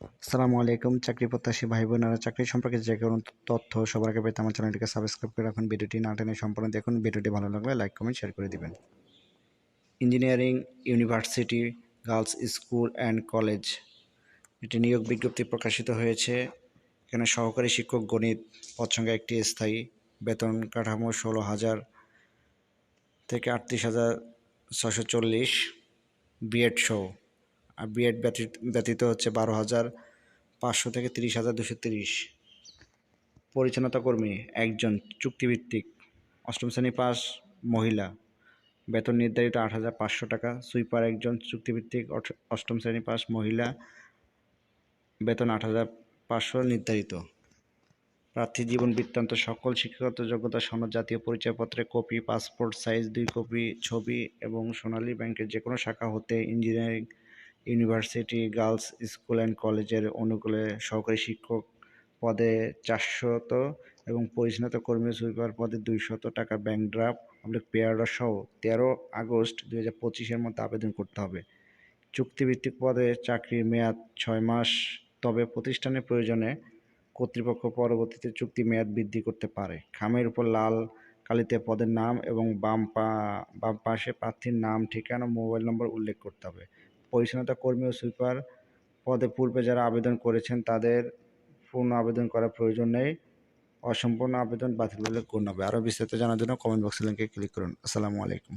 আসসালামু আলাইকুম, চাকরি প্রত্যাশী ভাই বোনেরা চাকরি সম্পর্কে যে কোনো তথ্য সবার আগে পেতে আমার চ্যানেলটিকে সাবস্ক্রাইব করে রাখুন। ভিডিওটি না টেনে সম্পূর্ণ দেখুন। ভিডিওটি ভালো লাগলে লাইক, কমেন্ট, শেয়ার করে দিবেন। Engineering, university, girls school and college এটি নিয়োগ বিজ্ঞপ্তি প্রকাশিত হয়েছে। এখানে সহকারী শিক্ষক, গণিত পদ একটি স্থায়ী। বেতন কাঠামো ষোলো হাজার থেকে আটত্রিশ হাজার ছশো চল্লিশ। বিএড সহ। আর বিএড ব্যতীত ব্যতীত হচ্ছে বারো হাজার পাঁচশো থেকে তিরিশ হাজার দুশো তিরিশ। পরিচ্ছন্নতা কর্মী, একজন চুক্তিভিত্তিক, অষ্টম শ্রেণি পাস মহিলা। বেতন নির্ধারিত আট হাজার পাঁচশো টাকা। সুইপার, একজন চুক্তিভিত্তিক অষ্টম শ্রেণি পাস মহিলা। বেতন আট হাজার পাঁচশো নির্ধারিত। প্রার্থী জীবন বৃত্তান্ত, সকল শিক্ষাগত যোগ্যতা, সনদ, জাতীয় পরিচয়পত্রের কপি, পাসপোর্ট সাইজ, দুই কপি, ছবি এবং সোনালী ব্যাংকের যে কোনো শাখা হতে engineering university girls school and কলেজের অনুকূলে সহকারী শিক্ষক পদে চারশত এবং পরিচ্ছন্নতা কর্মী সুইপার পদে দুইশত টাকা ব্যাংক ড্রাফট পাবলিক পেয়ার সহ তেরো আগস্ট দুই হাজার পঁচিশের মধ্যে আবেদন করতে হবে। চুক্তিভিত্তিক পদে চাকরির মেয়াদ ছয় মাস, তবে প্রতিষ্ঠানের প্রয়োজনে কর্তৃপক্ষ পরবর্তীতে চুক্তি মেয়াদ বৃদ্ধি করতে পারে। খামের উপর লাল কালিতে পদের নাম এবং বাম পা, বাম পাশে প্রার্থীর নাম, ঠিকানা, মোবাইল নম্বর উল্লেখ করতে হবে। পরিচ্ছন্নতা কর্মী ও সুইপার পদে পূর্বে যারা আবেদন করেছেন, তাদের পূর্ণ আবেদন করার প্রয়োজন নেই। অসম্পূর্ণ আবেদন বাতিল বলে গণ্য হবে। আরও বিস্তারিত জানার জন্য কমেন্ট বক্সে লিঙ্কে ক্লিক করুন। আসসালামু আলাইকুম।